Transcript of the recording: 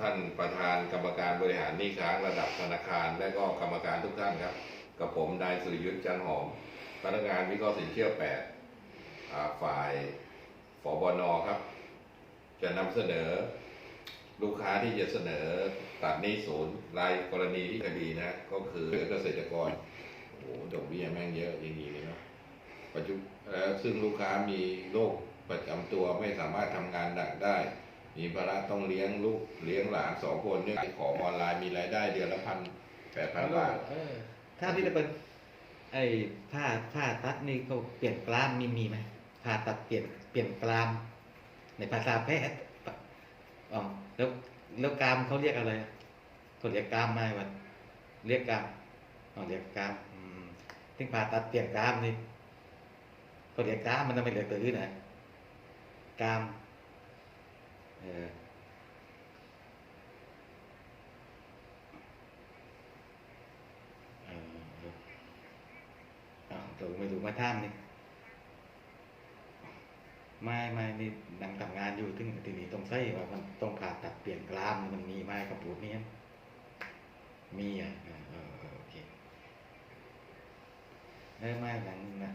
ท่านประธานกรรมการบริหารหนี้ค้างระดับธนาคาร และก็กรรมการทุกท่านครับ กับผมนายสุริยุทธ์จันหอม พนักงานวิเคราะห์สินเชื่อแปดฝ่ายฝบนครับ จะนำเสนอ ลูกค้าที่จะเสนอตัดหนี้ศูนย์รายกรณีที่คดีนะ ก็คือเกษตรกรโอ้โหดอกเบี้ยแม่งเยอะอย่างนี้เลยเนาะปัจจุแล้วซึ่งลูกค้ามีโรคประจำตัวไม่สามารถทำงานหนักได้ มีภาระต้องเลี้ยงลูกเลี้ยงหลานสองคนเนี่ยขายของออนไลน์มีรายได้เดือนละพันแปดพันบาทถ้าที่จะเป็นไอ้ผ้าผ้าตัดนี่เขาเปลี่ยนกล้ามมีมีไหมผ่าตัดเปลี่ยนเปลี่ยนกล้าม ในภาษาแพทย์อ๋อแล้วแล้วกล้ามเขาเรียกอะไรเขาเรียกกล้ามไหมวะเรียกกล้ามอ๋อเรียกกล้ามอืมถึงผ่าตัดเปลี่ยนกล้ามนี่เขาเรียกกล้ามมันทำไมเรียกตัวอื่นนะกล้าม เออเอออ้าวตัวไม่รู้มาท่ามนี่ไม่ไม่นี่นังทำงานอยู่ถึงทีนี้ต้องใส่ว่ามันต้องผ่าตัดเปลี่ยนกรามมันมีไหมกับปูดนี้มีอะเออโอเคเออไม่หลังนะ